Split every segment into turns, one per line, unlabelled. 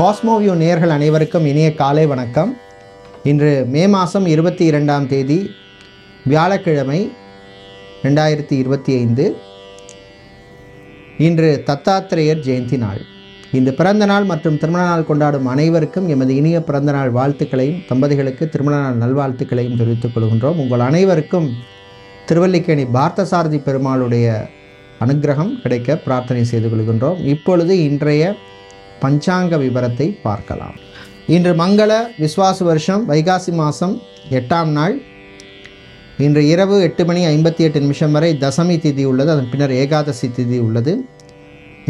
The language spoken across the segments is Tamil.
காஸ்மோவியூ நேர்கள் அனைவருக்கும் இனிய காலை வணக்கம். இன்று மே மாதம் இருபத்தி இரண்டாம் தேதி வியாழக்கிழமை ரெண்டாயிரத்தி இருபத்தி ஐந்து. இன்று தத்தாத்திரேயர் ஜெயந்தி நாள். இன்று பிறந்த நாள் மற்றும் திருமண நாள் கொண்டாடும் அனைவருக்கும் எமது இனிய பிறந்த நாள் வாழ்த்துக்களையும் தம்பதிகளுக்கு திருமண நாள் நல்வாழ்த்துக்களையும் தெரிவித்துக் கொள்கின்றோம். உங்கள் அனைவருக்கும் திருவல்லிக்கேணி பார்த்தசாரதி பெருமாளுடைய அனுக்கிரகம் கிடைக்க பிரார்த்தனை செய்து கொள்கின்றோம். இப்பொழுது இன்றைய பஞ்சாங்க விவரத்தை பார்க்கலாம். இன்று மங்கள விஸ்வாச வருஷம் வைகாசி மாதம் எட்டாம் நாள். இன்று இரவு எட்டு மணி ஐம்பத்தி எட்டு நிமிஷம் வரை தசமி திதி உள்ளது அதன் பின்னர் ஏகாதசி திதி உள்ளது.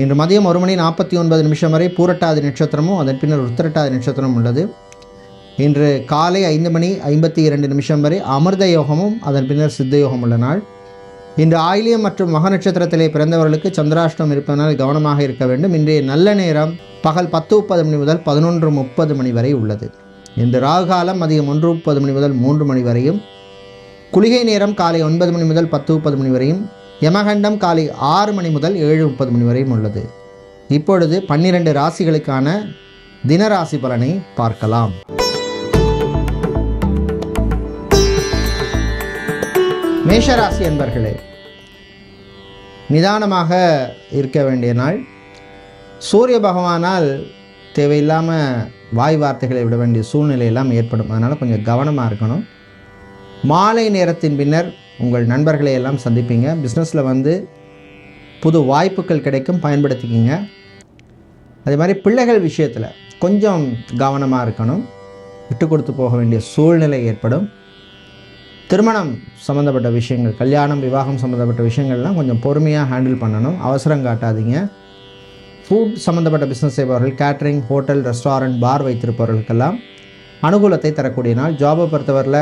இன்று மதியம் ஒரு மணி நாற்பத்தி ஒன்பது நிமிஷம் வரை பூரட்டாதி நட்சத்திரமும் அதன் பின்னர் உத்திரட்டாதி நட்சத்திரமும் உள்ளது. இன்று காலை ஐந்து மணி ஐம்பத்தி இரண்டு நிமிஷம் வரை அமிர்த யோகமும் அதன் பின்னர் சித்த யோகம் உள்ள நாள். இன்று ஆயிலியம் மற்றும் மக நட்சத்திரத்திலே பிறந்தவர்களுக்கு சந்திராஷ்டம் இருப்பதனால் கவனமாக இருக்க வேண்டும். இன்றைய நல்ல நேரம் பகல் பத்து முப்பது மணி முதல் பதினொன்று முப்பது மணி வரை உள்ளது. இன்று ராகு காலம் மதியம் ஒன்று முப்பது மணி முதல் மூன்று மணி வரையும் குளிகை நேரம் காலை ஒன்பது மணி முதல் பத்து முப்பது மணி வரையும் யமகண்டம் காலை ஆறு மணி முதல் ஏழு முப்பது மணி வரையும் உள்ளது. இப்பொழுது பன்னிரண்டு ராசிகளுக்கான தினராசி பலனை பார்க்கலாம். மேஷராசி என்பர்களே நிதானமாக இருக்க வேண்டிய நாள். சூரிய பகவானால் தேவையில்லாமல் வாய் வார்த்தைகளை விட வேண்டிய சூழ்நிலை எல்லாம் ஏற்படும். அதனால் கொஞ்சம் கவனமாக இருக்கணும். மாலை நேரத்தின் பின்னர் உங்கள் நண்பர்களை எல்லாம் சந்திப்பீங்க. பிஸ்னஸில் வந்து புது வாய்ப்புகள் கிடைக்கும் பயன்படுத்திக்கிங்க. அதே மாதிரி பிள்ளைகள் விஷயத்தில் கொஞ்சம் கவனமாக இருக்கணும். விட்டு கொடுத்து போக வேண்டிய சூழ்நிலை ஏற்படும். திருமணம் சம்மந்தப்பட்ட விஷயங்கள் கல்யாணம் விவாகம் சம்மந்தப்பட்ட விஷயங்கள்லாம் கொஞ்சம் பொறுமையாக ஹேண்டில் பண்ணணும். அவசரம் காட்டாதீங்க. ஃபுட் சம்மந்தப்பட்ட பிஸ்னஸ் செய்பவர்கள் கேட்ரிங் ஹோட்டல் ரெஸ்டாரண்ட் பார் வைத்திருப்பவர்களுக்கெல்லாம் அனுகூலத்தை தரக்கூடிய நாள். ஜாபை பொறுத்தவரையில்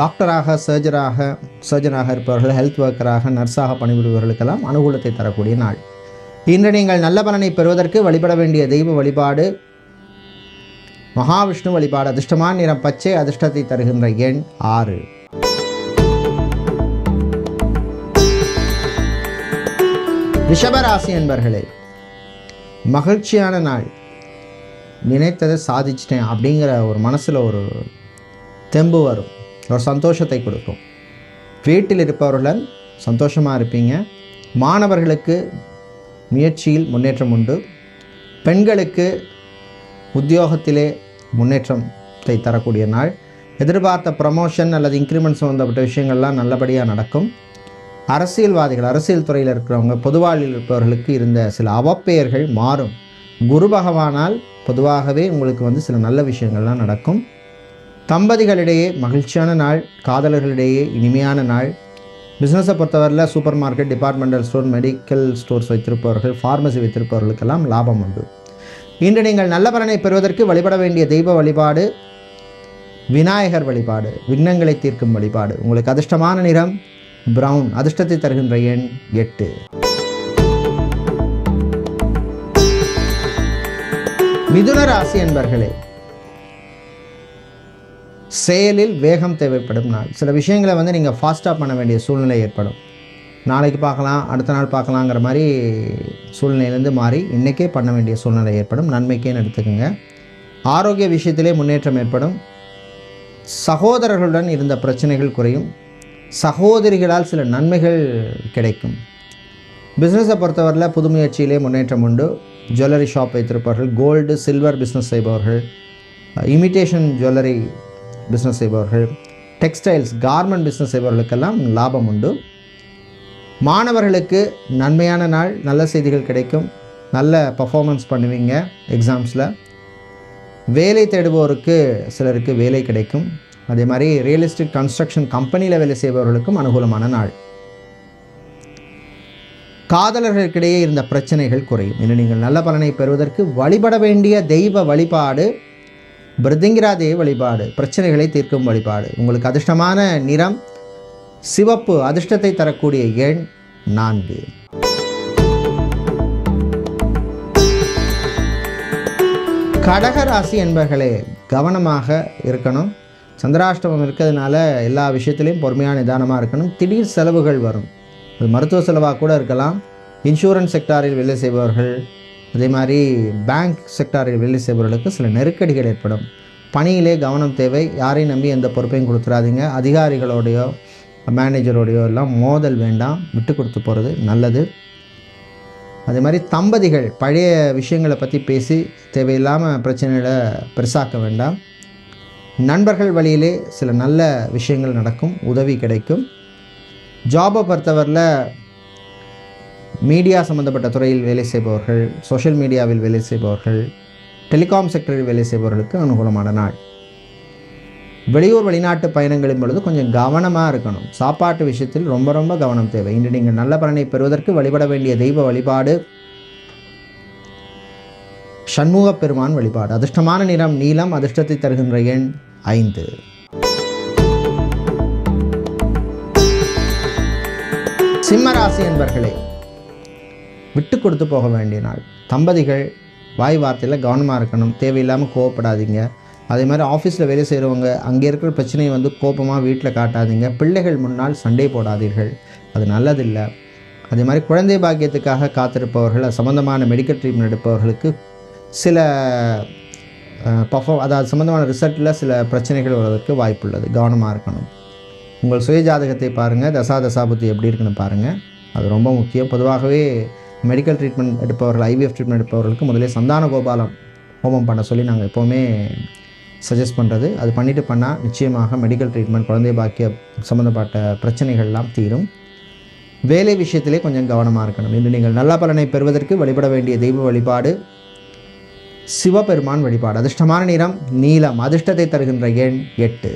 டாக்டராக சர்ஜராக சர்ஜனாக இருப்பவர்கள் ஹெல்த் ஒர்க்கராக நர்ஸாக பணிபுரிபவர்களுக்கெல்லாம் அனுகூலத்தை தரக்கூடிய நாள். இன்று நீங்கள் நல்ல பலனை பெறுவதற்கு வழிபட வேண்டிய தெய்வ வழிபாடு மகாவிஷ்ணு வழிபாடு அதிர்ஷ்டமான நிறம் பச்சை அதிர்ஷ்டத்தை தருகின்ற எண் ஆறு. ரிஷபராசி என்பர்களே மகிழ்ச்சியான நாள். நினைத்ததை சாதிச்சிட்டேன் அப்படிங்கிற ஒரு மனசில் ஒரு தெம்பு வரும். ஒரு சந்தோஷத்தை கொடுக்கும். வீட்டில் இருப்பவர்கள் சந்தோஷமாக இருப்பீங்க. மாணவர்களுக்கு முயற்சியில் முன்னேற்றம் உண்டு. பெண்களுக்கு உத்தியோகத்திலே முன்னேற்றத்தை தரக்கூடிய நாள். எதிர்பார்த்த ப்ரமோஷன் அல்லது இன்க்ரிமெண்ட் சம்மந்தப்பட்ட விஷயங்கள்லாம் நல்லபடியாக நடக்கும். அரசியல்வாதிகள் அரசியல் துறையில் இருக்கிறவங்க பொதுவாழ்வில் இருப்பவர்களுக்கு இருந்த சில அவப்பெயர்கள் மாறும். குரு பகவானால் பொதுவாகவே உங்களுக்கு வந்து சில நல்ல விஷயங்கள்லாம் நடக்கும். தம்பதிகளிடையே மகிழ்ச்சியான நாள் காதலர்களிடையே இனிமையான நாள். பிஸ்னஸை பொறுத்தவரையில் supermarket departmental store medical stores வைத்திருப்பவர்கள் ஃபார்மசி வைத்திருப்பவர்களுக்கெல்லாம் லாபம் உண்டு. இன்று நீங்கள் நல்ல பலனை பெறுவதற்கு வழிபட வேண்டிய தெய்வ வழிபாடு விநாயகர் வழிபாடு விண்ணங்களை தீர்க்கும் வழிபாடு. உங்களுக்கு அதிர்ஷ்டமான நிறம் பிரவுன் அதிர்ஷ்டத்தை தருகின்ற எண் எட்டு. மிதுன ராசி என்பர்களே செயலில் வேகம் தேவைப்படும் நாள். சில விஷயங்களை வந்து நீங்கள் ஃபாஸ்ட்டாக பண்ண வேண்டிய சூழ்நிலை ஏற்படும். நாளைக்கு பார்க்கலாம் அடுத்த நாள் பார்க்கலாங்கிற மாதிரி சூழ்நிலையிலேருந்து மாறி இன்றைக்கே பண்ண வேண்டிய சூழ்நிலை ஏற்படும். நன்மைக்கேன்னு எடுத்துக்கோங்க ஆரோக்கிய விஷயத்திலே முன்னேற்றம் ஏற்படும். சகோதரர்களுடன் இருந்த பிரச்சனைகள் குறையும். சகோதரிகளால் சில நன்மைகள் கிடைக்கும். பிஸ்னஸை பொறுத்தவரையில் புது முயற்சியிலே முன்னேற்றம் உண்டு. ஜுவல்லரி ஷாப் வைத்திருப்பவர்கள் கோல்டு சில்வர் பிஸ்னஸ் செய்பவர்கள் இமிட்டேஷன் ஜுவல்லரி பிஸ்னஸ் செய்பவர்கள் டெக்ஸ்டைல்ஸ் கார்மெண்ட் பிஸ்னஸ் செய்பவர்களுக்கெல்லாம் லாபம் உண்டு. மாணவர்களுக்கு நன்மையான நாள் நல்ல செய்திகள் கிடைக்கும். நல்ல பர்ஃபார்மன்ஸ் பண்ணுவீங்க எக்ஸாம்ஸில் வேலை தேடுபவருக்கு சிலருக்கு வேலை கிடைக்கும். அதே மாதிரி ரியலிஸ்டிக் கன்ஸ்ட்ரக்ஷன் கம்பெனியில் வேலை செய்பவர்களுக்கும் அனுகூலமான நாள். காதலர்களுக்கிடையே இருந்த பிரச்சனைகள் குறையும். இன்று நீங்கள் நல்ல பலனை பெறுவதற்கு வழிபட வேண்டிய தெய்வ வழிபாடு பிரதிங்கிரா தெய்வ வழிபாடு பிரச்சனைகளை தீர்க்கும் வழிபாடு. உங்களுக்கு அதிர்ஷ்டமான நிறம் சிவப்பு அதிர்ஷ்டத்தை தரக்கூடிய எண் நான்கு. கடகராசி என்பர்களே கவனமாக இருக்கணும். சந்திராஷ்டமம் இருக்கிறதுனால எல்லா விஷயத்துலையும் பொறுமையான நிதானமாக இருக்கணும். திடீர் செலவுகள் வரும். அது மருத்துவ செலவாக கூட இருக்கலாம். இன்சூரன்ஸ் செக்டாரில் வேலை செய்பவர்கள் அதே மாதிரி பேங்க் செக்டாரில் வேலை செய்பவர்களுக்கு சில நெருக்கடிகள் ஏற்படும். பணியிலே கவனம் தேவை. யாரையும் நம்பி எந்த பொறுப்பையும் கொடுத்துறாதீங்க. அதிகாரிகளோடையோ மேனேஜரோடையோ எல்லாம் மோதல் வேண்டாம் விட்டு கொடுத்து போகிறது நல்லது. அதே மாதிரி தம்பதிகள் பழைய விஷயங்களை பற்றி பேசி தேவையில்லாமல் பிரச்சனைகளை பெருசாக்க வேண்டாம். நண்பர்கள் வழியிலே சில நல்ல விஷயங்கள் நடக்கும் உதவி கிடைக்கும். ஜாபை பொறுத்தவரில் மீடியா சம்மந்தப்பட்ட துறையில் வேலை செய்பவர்கள் சோஷியல் மீடியாவில் வேலை செய்பவர்கள் டெலிகாம் செக்டரில் வேலை செய்பவர்களுக்கு அனுகூலமான நாள். வெளியூர் வெளிநாட்டு பயணங்களின் பொழுது கொஞ்சம் கவனமாக இருக்கணும். சாப்பாட்டு விஷயத்தில் ரொம்ப ரொம்ப கவனம் தேவை. இன்று நீங்கள் நல்ல பலனை பெறுவதற்கு வழிபட வேண்டிய தெய்வ வழிபாடு சண்முக பெருமான் வழிபாடு. அதிர்ஷ்டமான நிறம் நீளம் அதிர்ஷ்டத்தை தருகின்ற எண் ஐந்து. சிம்மராசி என்பர்களே விட்டு கொடுத்து போக வேண்டிய நாள். தம்பதிகள் வாய் வார்த்தையில் கவனமாக இருக்கணும். தேவையில்லாமல் கோவப்படாதீங்க. அதே மாதிரி ஆஃபீஸில் வேலை செய்கிறவங்க அங்கே இருக்கிற பிரச்சனையை வந்து கோபமாக வீட்டில் காட்டாதீங்க. பிள்ளைகள் முன்னால் சண்டை போடாதீர்கள். அது நல்லதில்லை. அதே மாதிரி குழந்தை பாக்கியத்துக்காக காத்திருப்பவர்கள் அது சம்மந்தமான மெடிக்கல் ட்ரீட்மெண்ட் எடுப்பவர்களுக்கு சில பர்ஃபார்ம் அதாவது சம்மந்தமான ரிசல்ட்டில் சில பிரச்சனைகள் வருவதற்கு வாய்ப்புள்ளது. கவனமாக இருக்கணும். உங்கள் சுய ஜாதகத்தை பாருங்கள் தசா தசாபுத்தி எப்படி இருக்குன்னு பாருங்கள் அது ரொம்ப முக்கியம். பொதுவாகவே மெடிக்கல் ட்ரீட்மெண்ட் எடுப்பவர்கள் ஐவிஎஃப் ட்ரீட்மெண்ட் எடுப்பவர்களுக்கு முதலே சந்தான கோபாலம் ஹோமம் பண்ண சொல்லி நாங்கள் எப்போவுமே சஜஸ்ட் பண்ணுறது அது பண்ணிட்டு பண்ணால் நிச்சயமாக மெடிக்கல் ட்ரீட்மெண்ட் குழந்தை பாக்கிய சம்மந்தப்பட்ட பிரச்சனைகள்லாம் தீரும். வேலை விஷயத்திலே கொஞ்சம் கவனமாக இருக்கணும். இன்று நீங்கள் நல்ல பலனை பெறுவதற்கு வழிபட வேண்டிய தெய்வ வழிபாடு சிவபெருமான் வழிபாடு. அதிர்ஷ்டமான நிறம் நீலம். அதிர்ஷ்டத்தை தருகின்ற எண் எட்டு.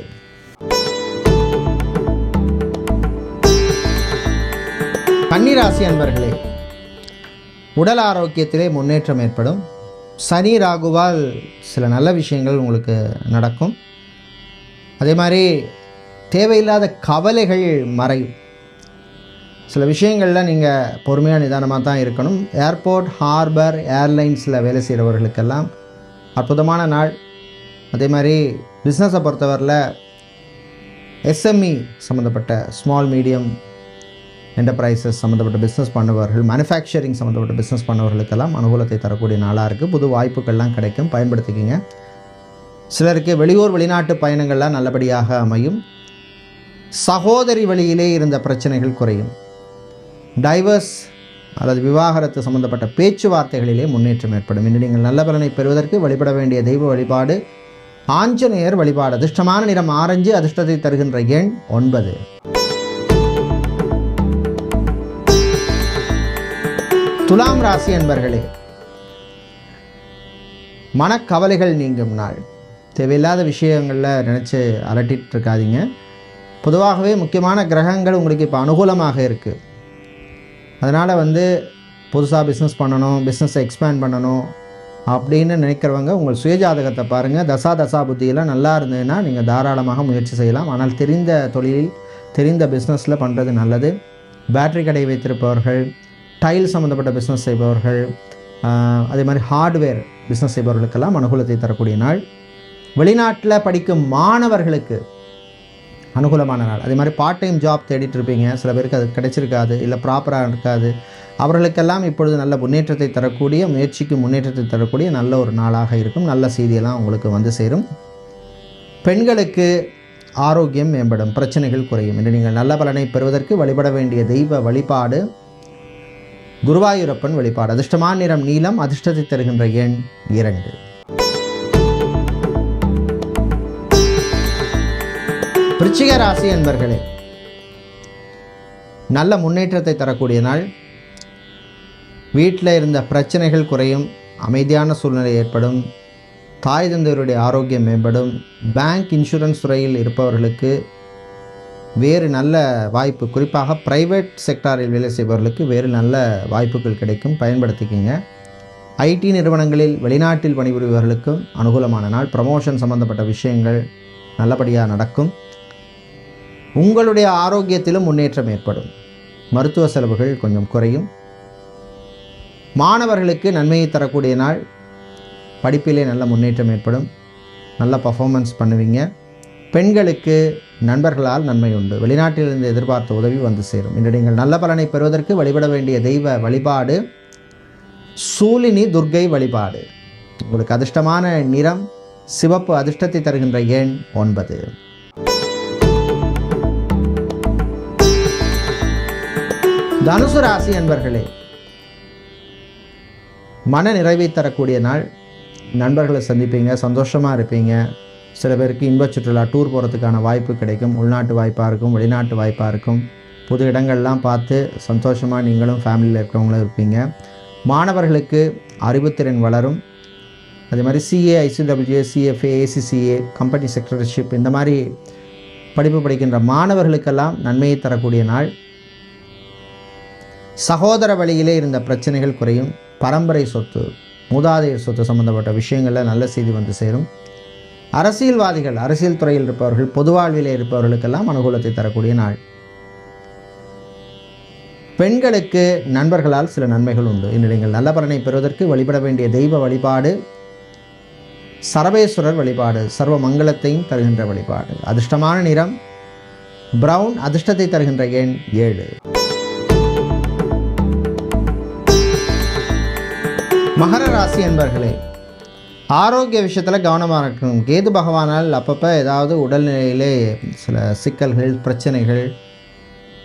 கன்னிராசி அன்பர்களே உடல் ஆரோக்கியத்திலே முன்னேற்றம் ஏற்படும். சனி ராகுவால் சில நல்ல விஷயங்கள் உங்களுக்கு நடக்கும். அதே மாதிரி தேவையில்லாத கவலைகள் மறையும். சில விஷயங்களில் நீங்கள் பொறுமையாக நிதானமாக தான் இருக்கணும். ஏர்போர்ட் ஹார்பர் ஏர்லைன்ஸில் வேலை செய்கிறவர்களுக்கெல்லாம் அற்புதமான நாள். அதே மாதிரி பிஸ்னஸை பொறுத்தவரையில் எஸ்எம்இ சம்மந்தப்பட்ட ஸ்மால் மீடியம் என்டர்பிரைசஸ் சம்மந்தப்பட்ட பிஸ்னஸ் பண்ணவர்கள் மேனுஃபேக்சரிங் சம்மந்தப்பட்ட பிஸ்னஸ் பண்ணவர்களுக்கெல்லாம் அனுகூலத்தை தரக்கூடிய நாளாக இருக்குது புது வாய்ப்புகள்லாம் கிடைக்கும். பயன்படுத்திக்கிங்க. சிலருக்கு வெளியூர் வெளிநாட்டு பயணங்கள்லாம் நல்லபடியாக அமையும். சகோதரி வழியிலே இருந்த பிரச்சனைகள் குறையும். டைவர்ஸ் அல்லது விவாகரத்து சம்பந்தப்பட்ட பேச்சுவார்த்தைகளிலே முன்னேற்றம் ஏற்படும். இன்று நீங்கள் நல்ல பலனை பெறுவதற்கு வழிபட வேண்டிய தெய்வ வழிபாடு ஆஞ்சநேயர் வழிபாடு அதிர்ஷ்டமான நிறம் ஆரஞ்சு அதிர்ஷ்டத்தை தருகின்ற எண் ஒன்பது. துலாம் ராசி அன்பர்களே மனக்கவலைகள் நீங்கும் நாள். தேவையில்லாத விஷயங்களில் நினச்சி அலட்டிகிட்டு இருக்காதீங்க பொதுவாகவே முக்கியமான கிரகங்கள் உங்களுக்கு இப்போ அனுகூலமாக இருக்குது அதனால் வந்து புதுசாக பிஸ்னஸ் பண்ணணும் பிஸ்னஸை எக்ஸ்பேண்ட் பண்ணணும் அப்படின்னு நினைக்கிறவங்க உங்கள் சுயஜாதகத்தை பாருங்கள் தசா தசா புத்தியெல்லாம் நல்லா இருந்ததுன்னா நீங்கள் தாராளமாக முயற்சி செய்யலாம். ஆனால் தெரிந்த தொழிலில் தெரிந்த பிஸ்னஸில் பண்ணுறது நல்லது. பேட்டரி கடை வைத்திருப்பவர்கள் டைல் சம்மந்தப்பட்ட பிஸ்னஸ் செய்பவர்கள் அதே மாதிரி ஹார்ட்வேர் பிஸ்னஸ் செய்பவர்களுக்கெல்லாம் அனுகூலத்தை தரக்கூடிய நாள். வெளிநாட்டில் படிக்கும் மாணவர்களுக்கு அனுகூலமான நாள். அதே மாதிரி பார்ட் டைம் ஜாப் தேடிட்டு இருப்பீங்க. சில பேருக்கு அது கிடைச்சிருக்காது இல்லை ப்ராப்பராக இருக்காது. அவர்களுக்கெல்லாம் இப்பொழுது நல்ல முன்னேற்றத்தை தரக்கூடிய முயற்சிக்கு முன்னேற்றத்தை தரக்கூடிய நல்ல ஒரு நாளாக இருக்கும். நல்ல செய்தியெல்லாம் உங்களுக்கு வந்து சேரும். பெண்களுக்கு ஆரோக்கியம் மேம்படும் பிரச்சனைகள் குறையும். என்று நீங்கள் நல்ல பலனை பெறுவதற்கு வழிபட வேண்டிய தெய்வ வழிபாடு குருவாயூரப்பன் வழிபாடு அதிர்ஷ்டமான நிறம் நீளம் அதிர்ஷ்டத்தை தருகின்ற எண் இரண்டு. விருச்சிக ராசி என்பர்களே நல்ல முன்னேற்றத்தை தரக்கூடிய நாள். வீட்டில் இருந்த பிரச்சனைகள் குறையும் அமைதியான சூழ்நிலை ஏற்படும் தாய் தந்தையருடைய ஆரோக்கியம் மேம்படும் பேங்க் இன்சூரன்ஸ் துறையில் இருப்பவர்களுக்கு வேறு நல்ல வாய்ப்பு குறிப்பாக ப்ரைவேட் செக்டாரில் வேலை செய்பவர்களுக்கு வேறு நல்ல வாய்ப்புகள் கிடைக்கும். பயன்படுத்திக்கிங்க. ஐடி நிறுவனங்களில் வெளிநாட்டில் பணிபுரிபவர்களுக்கும் அனுகூலமான நாள். ப்ரமோஷன் சம்பந்தப்பட்ட விஷயங்கள் நல்லபடியாக நடக்கும். உங்களுடைய ஆரோக்கியத்திலும் முன்னேற்றம் ஏற்படும். மருத்துவ செலவுகள் கொஞ்சம் குறையும். மாணவர்களுக்கு நன்மையை தரக்கூடிய நாள். படிப்பிலே நல்ல முன்னேற்றம் ஏற்படும். நல்ல பர்ஃபார்மன்ஸ் பண்ணுவீங்க. பெண்களுக்கு நண்பர்களால் நன்மை உண்டு. வெளிநாட்டிலிருந்து எதிர்பார்த்த உதவி வந்து சேரும். இன்று நீங்கள் நல்ல பலனை பெறுவதற்கு வழிபட வேண்டிய தெய்வ வழிபாடு சூலினி துர்க்கை வழிபாடு. உங்களுக்கு அதிர்ஷ்டமான நிறம் சிவப்பு அதிர்ஷ்டத்தை தருகின்ற எண் ஒன்பது. தனுசு ராசி என்பர்களே மன நிறைவை தரக்கூடிய நாள். நண்பர்களை சந்திப்பீங்க சந்தோஷமாக இருப்பீங்க. சில பேருக்கு இன்பச் சுற்றுலா டூர் போகிறதுக்கான வாய்ப்பு கிடைக்கும். உள்நாட்டு வாய்ப்பாக இருக்கும் வெளிநாட்டு வாய்ப்பாக இருக்கும். புது இடங்கள்லாம் பார்த்து சந்தோஷமாக நீங்களும் ஃபேமிலியில் இருக்கிறவங்களும் இருப்பீங்க. மாணவர்களுக்கு அறிவுத்திறன் வளரும். அதே மாதிரி CA ICW CFA ACCA company secretaryship இந்த மாதிரி படிப்பு படிக்கின்ற மாணவர்களுக்கெல்லாம் நன்மையை தரக்கூடிய நாள். சகோதர வழியிலே இருந்த பிரச்சனைகள் குறையும். பரம்பரை சொத்து மூதாதையர் சொத்து சம்பந்தப்பட்ட விஷயங்களில் நல்ல செய்தி வந்து சேரும். அரசியல்வாதிகள் அரசியல் துறையில் இருப்பவர்கள் பொது வாழ்விலே இருப்பவர்களுக்கெல்லாம் அனுகூலத்தை தரக்கூடிய நாள். பெண்களுக்கு நண்பர்களால் சில நன்மைகள் உண்டு. இன்று நீங்கள் நல்ல பலனை பெறுவதற்கு வழிபட வேண்டிய தெய்வ வழிபாடு சரபேஸ்வரர் வழிபாடு சர்வ மங்களத்தையும் தருகின்ற வழிபாடு. அதிர்ஷ்டமான நிறம் பிரவுன் அதிர்ஷ்டத்தை தருகின்ற எண் ஏழு. மகர ராசி என்பர்களே ஆரோக்கிய விஷயத்தில் கவனமாக இருக்கணும். கேது பகவானால் அப்பப்போ ஏதாவது உடல்நிலையிலே சில சிக்கல்கள் பிரச்சனைகள்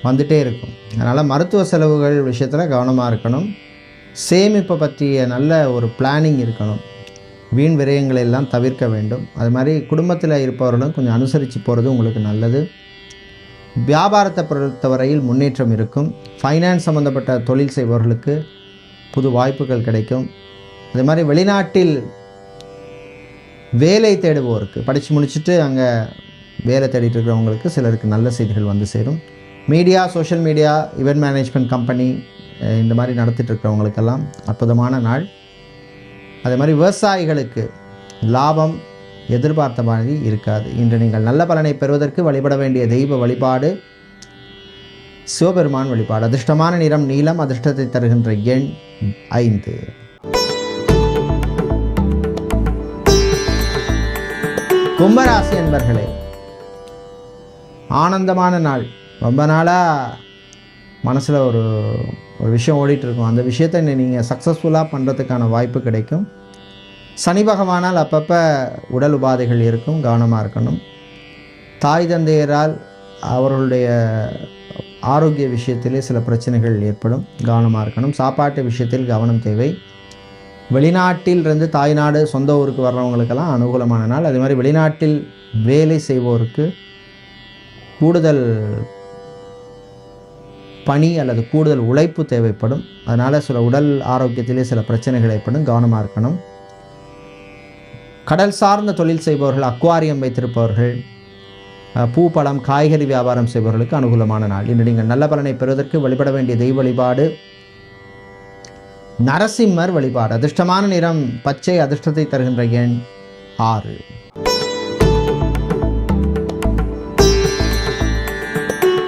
வந்துட்டே இருக்கும். அதனால் மருத்துவ செலவுகள் விஷயத்தில் கவனமாக இருக்கணும். சேமிப்பை பற்றிய நல்ல ஒரு பிளானிங் இருக்கணும். வீண் விரயங்களை எல்லாம் தவிர்க்க வேண்டும். அது மாதிரி குடும்பத்தில் இருப்பவர்களும் கொஞ்சம் அனுசரித்து போகிறது உங்களுக்கு நல்லது. வியாபாரத்தை பொறுத்தவரையில் முன்னேற்றம் இருக்கும். ஃபைனான்ஸ் சம்மந்தப்பட்ட தொழில் செய்பவர்களுக்கு புது வாய்ப்புகள் கிடைக்கும். அதே மாதிரி வெளிநாட்டில் வேலை தேடுவோருக்கு படித்து முடிச்சுட்டு அங்கே வேலை தேடிட்டு இருக்கிறவங்களுக்கு சிலருக்கு நல்ல செய்திகள் வந்து சேரும். Media social media event management company இந்த மாதிரி நடத்திட்டு இருக்கிறவங்களுக்கெல்லாம் அற்புதமான நாள். அதே மாதிரி விவசாயிகளுக்கு லாபம் எதிர்பார்த்த மாதிரி இருக்காது. இன்று நீங்கள் நல்ல பலனை பெறுவதற்கு வழிபட வேண்டிய தெய்வ வழிபாடு சிவபெருமான் வழிபாடு. அதிர்ஷ்டமான நிறம் நீளம் அதிர்ஷ்டத்தை தருகின்ற எண் ஐந்து. கும்பராசி என்பர்களே ஆனந்தமான நாள். ரொம்ப நாளாக மனசில் ஒரு ஒரு விஷயம் ஓடிட்டுருக்கும். அந்த விஷயத்தை நீங்கள் சக்ஸஸ்ஃபுல்லாக பண்ணுறதுக்கான வாய்ப்பு கிடைக்கும். சனி பகவானால் அப்பப்போ உடல் உபாதைகள் இருக்கும் கவனமாக இருக்கணும். தாய் தந்தையரால் அவர்களுடைய ஆரோக்கிய விஷயத்திலே சில பிரச்சனைகள் ஏற்படும் கவனமாக இருக்கணும். சாப்பாட்டு விஷயத்தில் கவனம் தேவை. வெளிநாட்டில் இருந்து தாய்நாடு சொந்த ஊருக்கு வர்றவங்களுக்கெல்லாம் அனுகூலமான நாள். அதே மாதிரி வெளிநாட்டில் வேலை செய்வோருக்கு கூடுதல் பணி அல்லது கூடுதல் உழைப்பு தேவைப்படும். அதனால் சில உடல் ஆரோக்கியத்திலே சில பிரச்சனைகள் ஏற்படும். கவனமாக இருக்கணும். கடல் சார்ந்த தொழில் செய்பவர்கள் அக்வாரியம் வைத்திருப்பவர்கள் பூ பழம் காய்கறி வியாபாரம் செய்பவர்களுக்கு அனுகூலமான நாள். இன்று நீங்கள் நல்ல பலனை பெறுவதற்கு வழிபட வேண்டிய தெய்வ வழிபாடு நரசிம்மர் வழிபாடு. அதிர்ஷ்டமான நிறம் பச்சை அதிர்ஷ்டத்தை தருகின்ற எண் ஆறு.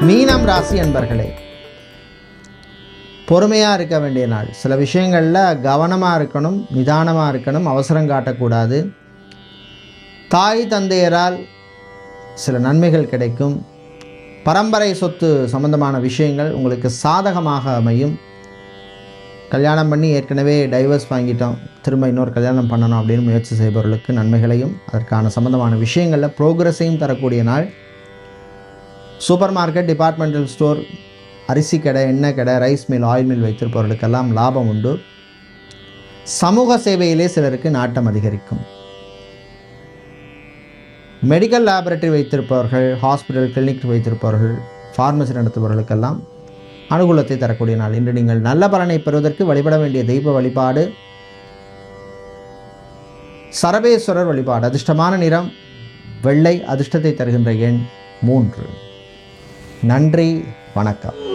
மீனம் ராசி அன்பர்களே பொறுமையாக இருக்க வேண்டிய நாள். சில விஷயங்களில் கவனமாக இருக்கணும் நிதானமாக இருக்கணும் அவசரம் காட்டக்கூடாது. தாய் தந்தையரால் சில நன்மைகள் கிடைக்கும். பரம்பரை சொத்து சம்பந்தமான விஷயங்கள் உங்களுக்கு சாதகமாக அமையும். கல்யாணம் பண்ணி ஏற்கனவே டைவர்ஸ் வாங்கிட்டோம். திரும்ப இன்னொரு கல்யாணம் பண்ணணும் அப்படின்னு முயற்சி செய்பவர்களுக்கு நன்மைகளையும் அதற்கான சம்பந்தமான விஷயங்களில் ப்ரோக்ரஸையும் தரக்கூடிய நாள். சூப்பர் மார்க்கெட் டிபார்ட்மெண்டல் ஸ்டோர் அரிசி கடை எண்ணெய் கடை ரைஸ் மில் ஆயில் மில் வைத்திருப்பவர்களுக்கெல்லாம் லாபம் உண்டு. சமூக சேவையிலே சிலருக்கு நாட்டம் அதிகரிக்கும். மெடிக்கல் லேபரட்டரி வைத்திருப்பவர்கள் ஹாஸ்பிட்டல் கிளினிக் வைத்திருப்பவர்கள் ஃபார்மசி நடத்துபவர்களுக்கெல்லாம் அனுகூலத்தை தரக்கூடிய நாள். இன்று நீங்கள் நல்ல பலனை பெறுவதற்கு வழிபட வேண்டிய தெய்வ வழிபாடு. சரபேஸ்வரர் வழிபாடு. அதிர்ஷ்டமான நிறம் வெள்ளை அதிர்ஷ்டத்தை தருகின்ற எண் மூன்று. நன்றி வணக்கம்.